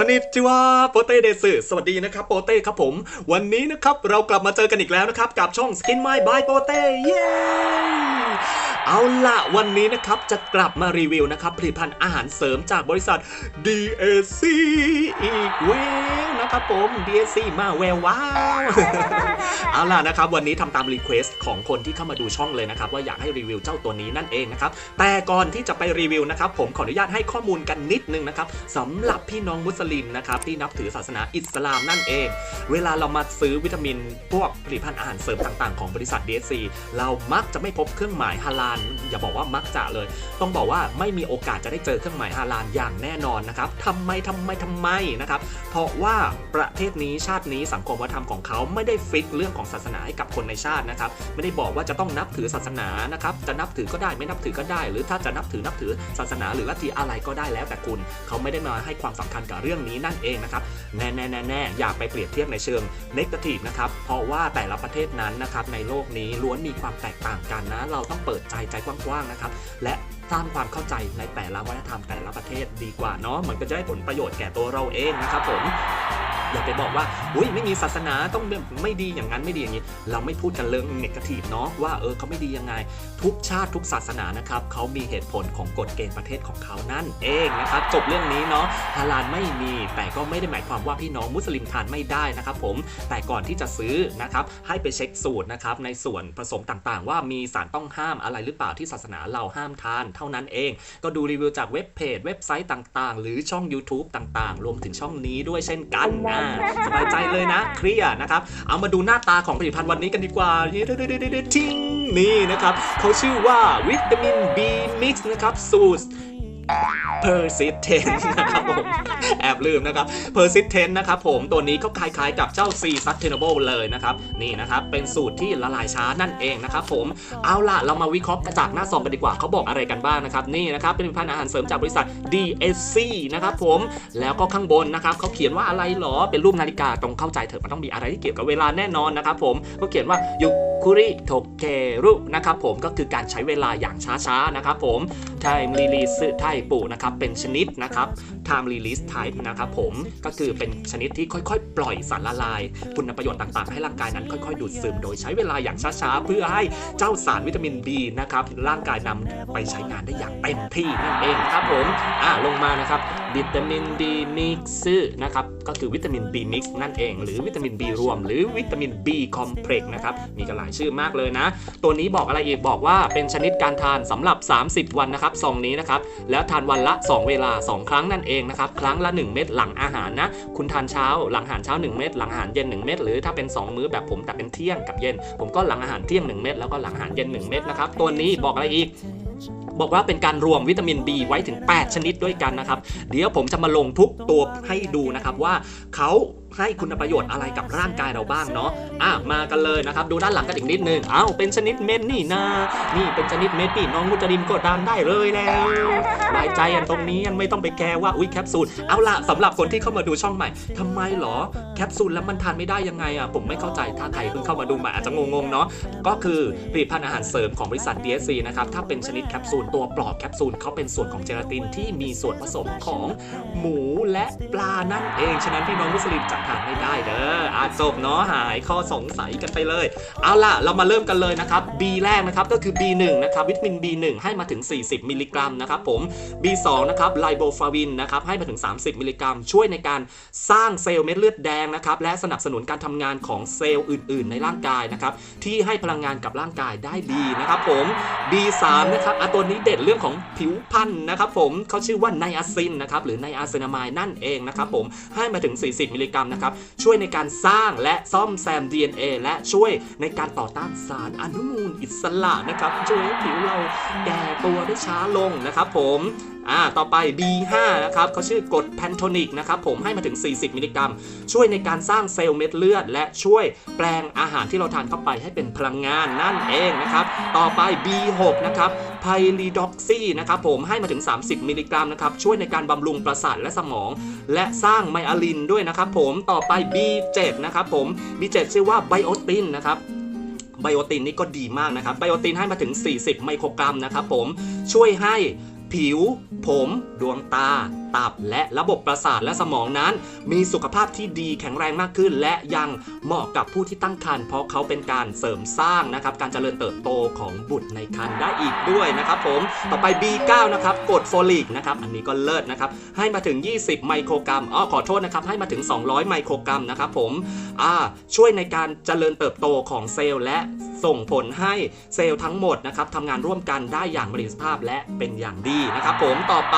คอนิจิวาโปเต้เดซึสวัสดีนะครับโปเต้ครับผม วันนี้นะครับเรากลับมาเจอกันอีกแล้วนะครับ กับช่อง Skin My by โปเต้เย้ เอาละวันนี้นะครับจะกลับมารีวิวนะครับผลิตภัณฑ์อาหารเสริมจากบริษัท DAC อีกเวลนะครับผม DAC มาแววว้าวเอาล่ะนะครับวันนี้ทำตามรีเควสของคนที่เข้ามาดูช่องเลยนะครับว่าอยากให้รีวิวเจ้าตัวนี้นั่นเองนะครับแต่ก่อนที่จะไปรีวิวนะครับผมขออนุญาตให้ข้อมูลกันนิดนึงนะครับสำหรับพี่น้องมุสลิมนะครับที่นับถือศาสนาอิสลามนั่นเอง เวลาเรามาซื้อวิตามินพวกผลิตภัณฑ์อาหารเสริมต่าง ๆ ของบริษัท DSC เรามักจะไม่พบเครื่องหมายฮาลาลอย่าบอกว่ามักจะเลย ต้องบอกว่าไม่มีโอกาสจะได้เจอเครื่องหมายฮาลาลอย่างแน่นอนนะครับทำไมทำไมทำไมนะครับ เพราะว่าประเทศนี้ชาตินี้สังคมวัฒนธรรมของเขาไม่ได้ฟิกเรื่องของศาสนาให้กับคนในชาตินะครับ ไม่ได้บอกว่าจะต้องนับถือศาสนานะครับ จะนับถือก็ได้ไม่นับถือก็ได้ หรือถ้าจะนับถือนับถือศาสนา หรือลัทธิอะไรก็ได้แล้วแต่คุณ เขาไม่ได้มาให้ความสำคัญกับเรื่องนี้นั่นเองนะครับ แน่แน่แน่แน่อย่าไปเปรียบเทียบในเชิงเนกาทีฟนะครับ เพราะว่าแต่ละประเทศนั้นนะครับในโลกนี้ล้วนมีความแตกต่างกันนะ เราต้องเปิดใจใจกว้างๆนะครับ และสร้างความเข้าใจในแต่ละวัฒนธรรมแต่ละประเทศดีกว่าเนาะมันก็จะได้ผลประโยชน์แก่ตัวเราเองนะครับผม อย่าไปบอกว่าอุ้ยไม่มีศาสนาต้องไม่ดีอย่างนั้นไม่ดีอย่างนี้ เราไม่พูดกันเรื่องเนกาทีฟเนาะว่าเออเขาไม่ดียังไง ทุกชาติทุกศาสนานะครับเขามีเหตุผลของกฎเกณฑ์ประเทศของเขานั่นเองนะครับจบเรื่องนี้เนาะฮาลาลไม่มีแต่ก็ไม่ได้หมายความว่าพี่น้องมุสลิมทานไม่ได้นะครับผมแต่ก่อนที่จะซื้อนะครับให้ไปเช็คสูตรนะครับในส่วนผสมต่างๆ ว่ามีสารต้องห้ามอะไรหรือเปล่าที่ศาสนาเราห้ามทานเท่านั้นเอง ก็ดูรีวิวจากเว็บเพจเว็บไซต์ต่างๆ หรือช่อง YouTube ต่างๆ รวมถึงช่องนี้ด้วยเช่นกันนะสบายใจเลยนะเคลียร์นะครับ เอามาดูหน้าตาของผลิตภัณฑ์วันนี้กันดีกว่าทิงนี่นะครับเขาชื่อว่าวิตามิน B Mix นะครับสูตร persistent นะครับผมแอบลืมนะครับ persistent นะครับผมตัวนี้ก็คล้ายๆกับเจ้า C sustainable เลยนะครับ นี่นะครับ เป็นสูตรที่ละลายช้านั่นเองนะครับผมเอาล่ะ เรามาวิเคราะห์จากหน้าซองกันดีกว่าเขาบอกอะไรกันบ้างนะครับ นี่นะครับ เป็นผลิตภัณฑ์อาหารเสริมจากบริษัท DSC นะครับผมแล้วก็ข้างบนนะครับเขาเขียนว่าอะไรหรอเป็นรูปนาฬิกาตรงเข้าใจเถอะมันต้องมีอะไรที่เกี่ยวกับเวลาแน่นอนนะครับผมก็เขียนว่าอยุคุริโทเครุนะครับผมก็คือการใช้เวลาอย่างช้าๆนะครับผมไทม์รีลีสไทปุนะครับเป็นชนิดนะครับ time release type นะครับผม ก็คือเป็นชนิดที่ค่อยๆ ปล่อยสารละลาย คุณประโยชน์ต่างๆ ให้ร่างกายนั้นค่อยๆ ดูดซึม โดยใช้เวลาอย่างช้าๆ เพื่อให้เจ้าสารวิตามิน B นะครับร่างกายนำไปใช้งานได้อย่างเต็มที่นั่นเองครับผม อ่าลงมานะครับวิตามิน B mix นะครับก็คือวิตามิน B mix นั่นเอง หรือวิตามิน B รวม หรือวิตามิน B complex นะครับมีกันหลายชื่อมากเลยนะ ตัวนี้บอกอะไรอีกบอกว่าเป็นชนิดการทานสำหรับ 30 วันนะครับซองนี้นะครับแล้วทานวันละ 2 เวลา 2 ครั้งนั่นเองนะครับครั้งละ 1 เม็ดหลังอาหารนะคุณทานเช้าหลังอาหารเช้า 1 เม็ดหลังอาหารเย็น 1 เม็ดหรือถ้าเป็น 2 มื้อแบบผมแต่เป็นเที่ยงกับเย็น ผมก็หลังอาหารเที่ยง 1 เม็ดแล้วก็หลังอาหารเย็น 1 เม็ดนะครับตัวนี้บอกอะไรอีกบอกว่าเป็นการรวมวิตามิน B ไว้ถึง 8 ชนิดด้วยกันนะครับ เดี๋ยวผมจะมาลงทุกตัวให้ดูนะครับว่าเขาให้คุณประโยชน์อะไรกับร่างกายเราบ้างเนาะอะมากันเลยนะครับ ดูด้านหลังกันอีกนิดนึงเอ้าเป็นชนิดเม็ดนี่นานี่เป็นชนิดเม็ดนี่น้องมุจริมก็ดานได้เลยแล้วบายใจอันตรงนี้ยังไม่ต้องไปแคร์ว่าอุ้ยแคปซูลเอาล่ะสำหรับคนที่เข้ามาดูช่องใหม่ทำไมหรอแคปซูลแล้วมันทานไม่ได้ยังไงอะผมไม่เข้าใจถ้าใครเพิ่งเข้ามาดูใหม่อาจจะงงๆเนาะก็คือผลิตภัณฑ์อาหารเสริมของบริษัท DSC นะครับถ้าเป็นชนิดแคปซูลตัวปลอกแคปซูลเขาเป็นส่วนของเจลาตินที่มีส่วนผสมของหมูและปลานั่นเองฉะนั้นพี่น้องมุสลิมจะทาไม่ได้เด้ออาจบเนาะหายข้อสงสัยกันไปเลย เอาล่ะ เรามาเริ่มกันเลยนะครับ B แรกนะครับก็คือ B1 นะครับวิตามิน B1 ให้มาถึง 40 มิลลิกรัมนะครับผม B2 นะครับไลโบฟาวินนะครับให้มาถึง 30 มิลลิกรัม ช่วยในการสร้างเซลล์เม็ดเลือดแดงนะครับและสนับสนุนการทำงานของเซลล์อื่น ๆ ในร่างกายนะครับที่ให้พลังงานกับร่างกายได้ดีนะครับผม B3 นะครับอะตัวนี้เด็ดเรื่องของผิวพรรณนะครับผมเขาชื่อว่าไนอาซินนะครับหรือไนอาซินามายนั่นเองนะครับผมให้มาถึง 40 มิลลิกรัมนะครับช่วยในการสร้างและซ่อมแซม DNA และช่วยในการต่อต้านสารอนุมูลอิสระนะครับช่วยให้ผิวเราแก่ตัวได้ช้าลงนะครับผมอ่าต่อไป B5 นะครับเขาชื่อกรดแพนโทนิกนะครับผมให้มาถึง 40 มิลลิกรัม ช่วยในการสร้างเซลล์เม็ดเลือด และช่วยแปลงอาหารที่เราทานเข้าไปให้เป็นพลังงานนั่นเองนะครับ ต่อไป B6 นะครับ ไพลีด็อกซีนะครับผมให้มาถึง 30 มิลลิกรัมนะครับช่วยในการบำรุงประสาทและสมอง และสร้างไมอาลินด้วยนะครับผมต่อไป B7 นะครับผม B7 ชื่อว่าไบโอตินนะครับไบโอตินนี่ก็ดีมากนะครับไบโอตินให้มาถึง 40 ไมโครกรัมนะครับผมช่วยให้ผิว ผม ดวงตาตับ และระบบประสาทและสมองนั้น มีสุขภาพที่ดีแข็งแรงมากขึ้น และยังเหมาะกับผู้ที่ตั้งครรภ์เพราะเขาเป็นการเสริมสร้างนะครับการเจริญเติบโตของบุตรในครรภ์ได้อีกด้วยนะครับผมต่อไป B9 นะครับกรดโฟลิกนะครับอันนี้ก็เลิศนะครับให้มาถึง 20 ไมโครกรัมอ๋อขอโทษนะครับให้มาถึง 200 ไมโครกรัมนะครับผมอ่าช่วยในการเจริญเติบโตของเซลล์และส่งผลให้เซลล์ทั้งหมดนะครับทำงานร่วมกันได้อย่างประสิทธิภาพและเป็นอย่างดีนะครับผมต่อไป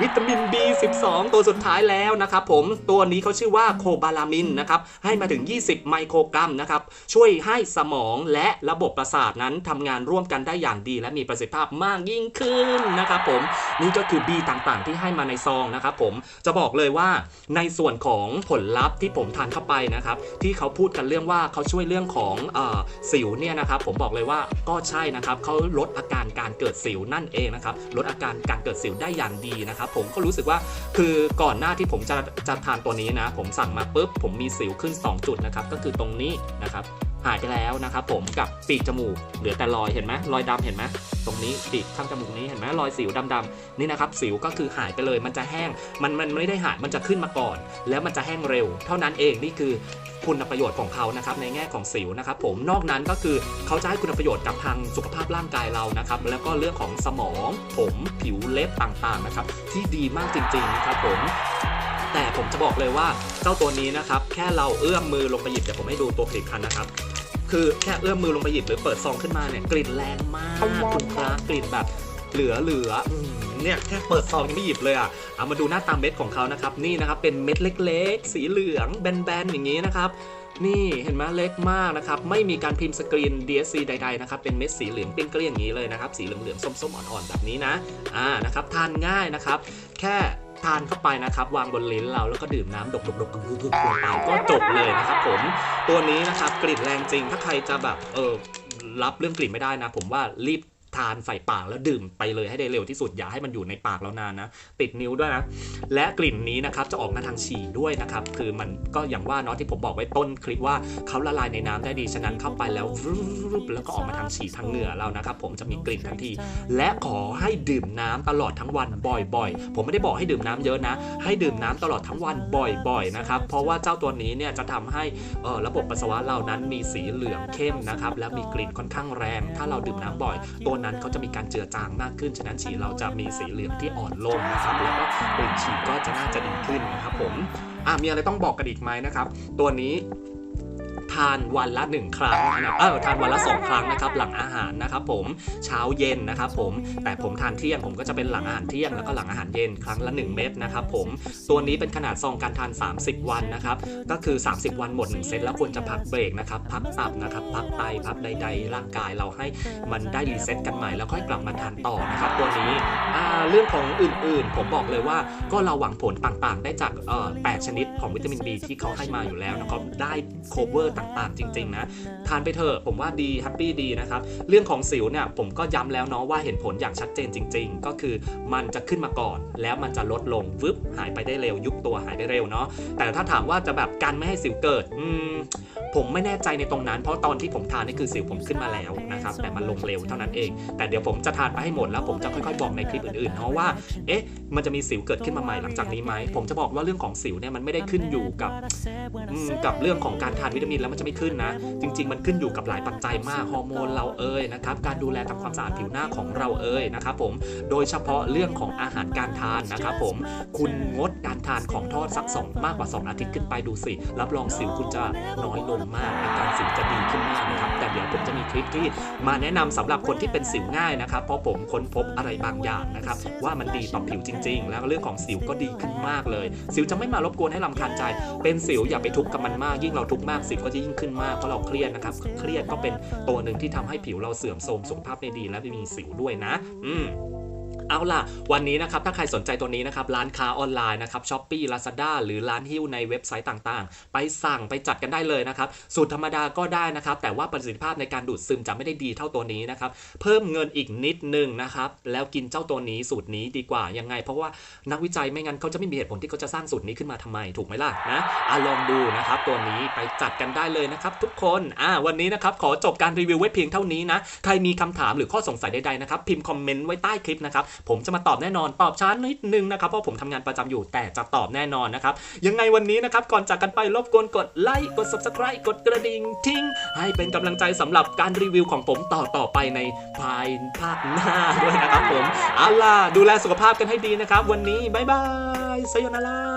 วิตามิน12 ตัวสุดท้ายแล้วนะครับผมตัวนี้เขาชื่อว่าโคบาลามินนะครับให้มาถึง 20 ไมโครกรัมนะครับช่วยให้สมองและระบบประสาทนั้นทำงานร่วมกันได้อย่างดี และมีประสิทธิภาพมากยิ่งขึ้นนะครับผมนี่ก็คือ B ต่างๆ ที่ให้มาในซองนะครับผมจะบอกเลยว่าในส่วนของผลลัพธ์ที่ผมทานเข้าไปนะครับที่เขาพูดกันเรื่องว่าเขาช่วยเรื่องของออสิวเนี่ยนะครับผมบอกเลยว่าก็ใช่นะครับเขาลดอาการการเกิดสิวนั่นเองนะครับลดอาการการเกิดสิวได้อย่างดีนะครับผมก็รู้สึกว่าคือก่อนหน้าที่ผมจะจะทานตัวนี้นะ ผมสั่งมาปุ๊บผมมีสิวขึ้น 2 จุดนะครับก็คือตรงนี้นะครับ หายไปแล้วนะครับผมกับปีกจมูกเหลือแต่รอยเห็นไหมรอยดำเห็นไหมตรงนี้ปีกข้างจมูกนี้เห็นไหมรอยสิวดำๆนี่นะครับสิวก็คือหายไปเลยมันจะแห้งมันมันไม่ได้หายมันจะขึ้นมาก่อน แล้วมันจะแห้งเร็ว เท่านั้นเองนี่คือคุณประโยชน์ของเขานะครับในแง่ของสิวนะครับผมนอกนั้นก็คือเขาจะให้คุณประโยชน์กับทางสุขภาพร่างกายเรานะครับแล้วก็เรื่องของสมองผมผิวเล็บต่างๆนะครับที่ดีมากจริงๆนะครับผมแต่ผมจะบอกเลยว่าเจ้าตัวนี้นะครับแค่เราเอื้อมมือลงไปหยิบเดี๋ยวผมให้ดูตัวผลิตภัณฑ์นะครับ คือแค่เอื้อมมือลงไปหยิบหรือเปิดซองขึ้นมาเนี่ยกลิ่นแรงมากคุณพระกลิ่นแบบเหลือเหลือๆอืมเนี่ยแค่เปิดซองยังไม่หยิบเลยอะเอามาดูหน้าตาเม็ดของเขานะครับนี่นะครับเป็นเม็ดเล็กๆ สีเหลืองแบนๆอย่างนี้นะครับนี่เห็นไหมเล็กมากนะครับ ไม่มีการพิมพ์สกรีน DSC ใดๆนะครับ เป็นเม็ดสีเหลืองเปรี้ยงๆอย่างนี้เลยนะครับ สีเหลืองๆส้มๆอ่อนๆแบบนี้นะอ่านะครับทานง่ายนะครับ แค่ ทานเข้าไปนะครับวางบนลิ้นเราแล้วก็ดื่มน้ำดกๆๆๆๆลงไปก็จบเลยนะครับผมตัวนี้นะครับกลิ่นแรงจริงถ้าใครจะแบบเออรับเรื่องกลิ่นไม่ได้นะ ผมว่ารีบ ทานใส่ปากแล้วดื่มไปเลยให้ได้เร็วที่สุดอย่าให้มันอยู่ในปากเรานานนะ ติดนิ้วด้วยนะ และกลิ่นนี้นะครับจะออกมาทางฉี่ด้วยนะครับ คือมันก็อย่างว่าเนาะที่ผมบอกไว้ต้นคลิปว่าเขาละลายในน้ำได้ดีฉะนั้นเข้าไปแล้วแล้วก็ออกมาทางฉี่ทางเหงื่อเรานะครับ ผมจะมีกลิ่นทันที และขอให้ดื่มน้ำตลอดทั้งวันบ่อย ๆ ผมไม่ได้บอกให้ดื่มน้ำเยอะนะ ให้ดื่มน้ำตลอดทั้งวันบ่อยๆนะครับเพราะว่าเจ้าตัวนี้เนี่ยจะทำให้ระบบปัสสาวะเรานั้นมีสีเหลืองเข้มนะครับและมีกลิ่นค่อนข้างแรง ถ้าเราดื่มน้ำบ่อยตัวนั้นเขาจะมีการเจือจางมากขึ้น ฉะนั้นฉี่เราจะมีสีเหลืองที่อ่อนลงนะครับแล้วก็กลิ่นฉี่ก็จะน่าจะดีขึ้นนะครับผมอะมีอะไรต้องบอกกันอีกไหมนะครับ ตัวนี้ ทานวันละ 1 ครั้งนะเออทานวันละ 2 ครั้งนะครับหลังอาหารนะครับผมเช้าเย็นนะครับผมแต่ผมทานเที่ยงผมก็จะเป็นหลังอาหารเที่ยงแล้วก็หลังอาหารเย็นครั้งละ 1 เม็ดนะครับผมตัวนี้เป็นขนาดซองการทาน 30 วันนะครับก็คือ 30 วันหมด 1 เซตแล้วควรจะพักเบรกนะครับพักตับนะครับพักไตพักใด ๆ ร่างกายเราให้มันได้รีเซ็ตกันใหม่แล้วค่อยกลับมาทานต่อนะครับตัวนี้เรื่องของอื่นๆ ผมบอกเลยว่าก็เราหวังผลต่างๆ ได้จากเอ่อ8ชนิดของวิตามิน B ที่เขาให้มาอยู่แล้วนะครับได้โคเวอร์ต่างๆ จริง ๆ นะ ทานไปเถอะผมว่าดีแฮปปี้ดีนะครับ เรื่องของสิวเนี่ยผมก็ย้ำแล้วเนาะว่าเห็นผลอย่างชัดเจนจริง ๆ ก็คือมันจะขึ้นมาก่อน แล้วมันจะลดลงวึบหายไปได้เร็ว ยุบตัวหายได้เร็วเนาะแต่ถ้าถามว่าจะแบบกันไม่ให้สิวเกิดอืมผมไม่แน่ใจในตรงนั้น เพราะตอนที่ผมทานนี่คือสิวผมขึ้นมาแล้วนะครับแต่มันลงเร็วเท่านั้นเอง แต่เดี๋ยวผมจะทานไปให้หมดแล้วผมจะค่อยๆบอกในคลิปอื่นๆเนาะว่าเอ๊ะมันจะมีสิวเกิดขึ้นมาใหม่หลังจากนี้ไหมผมจะบอกว่าเรื่องของสิวเนี่ยมันไม่ได้ขึ้นอยู่กับอืมกับเรื่องของการทานวิตามินแล้วมันจะไม่ขึ้นนะ จริง ๆ มันขึ้นอยู่กับหลายปัจจัยมากฮอร์โมนเราเอ่ยนะครับการดูแลทำความสะอาดผิวหน้าของเราเอ่ยนะครับผมโดยเฉพาะเรื่องของอาหารการทานนะครับผมคุณงด ทานของทอดสักสองมากกว่า 2 อาทิตย์ขึ้นไปดูสิ รับรองสิวคุณจะน้อยลงมากอาการสิวจะดีขึ้นมากนะครับ แต่เดี๋ยวผมจะมีคลิปที่มาแนะนำสำหรับคนที่เป็นสิวง่ายนะครับ เพราะผมค้นพบอะไรบางอย่างนะครับ ว่ามันดีต่อผิวจริง ๆ แล้วเรื่องของสิวก็ดีขึ้นมากเลย สิวจะไม่มารบกวนให้ลำคาญใจ เป็นสิวอย่าไปทุกข์กับมันมาก ยิ่งเราทุกข์มากสิวก็จะยิ่งขึ้นมากเพราะเราเครียดนะครับ เครียดก็เป็นตัวหนึ่งที่ทำให้ผิวเราเสื่อมโทรมสุขภาพไม่ดีและไม่มีสิวด้วยนะ อืม เอาล่ะ วันนี้นะครับถ้าใครสนใจตัวนี้นะครับร้านค้าออนไลน์นะครับช้อปปี้ลาซาด้าหรือร้านฮิ้วในเว็บไซต์ต่างๆ ไปสั่งไปจัดกันได้เลยนะครับสูตรธรรมดาก็ได้นะครับแต่ว่าประสิทธิภาพในการดูดซึมจะไม่ได้ดีเท่าตัวนี้นะครับเพิ่มเงินอีกนิดนึงนะครับแล้วกินเจ้าตัวนี้สูตรนี้ดีกว่ายังไง เพราะว่านักวิจัยไม่งั้นเขาจะไม่มีเหตุผลที่เขาจะสร้างสูตรนี้ขึ้นมาทำไมถูกไหมล่ะนะอะลองดูนะครับตัวนี้ไปจัดกันได้เลยนะครับทุกคนอ่าวันนี้นะครับขอจบการรีวิวไว้เพียงเท่านี้นะใครมีคำถามหรือข้อสงสัยใดๆนะครับพิมพ์คอมเมนต์ไว้ใต้คลิปนะครับผมจะมาตอบแน่นอนตอบช้านิดนึงนะครับเพราะผมทำงานประจำอยู่แต่จะตอบแน่นอนนะครับยังไงวันนี้นะครับก่อนจากกันไปรบกวนกดไลค์กด subscribe กดกระดิ่งทิ้ง ให้เป็นกำลังใจสำหรับการรีวิวของผมต่อต่อไปในภายภาคหน้าด้วยนะครับผมเอาล่ะดูแลสุขภาพกันให้ดีนะครับ วันนี้บายบายสยนาระ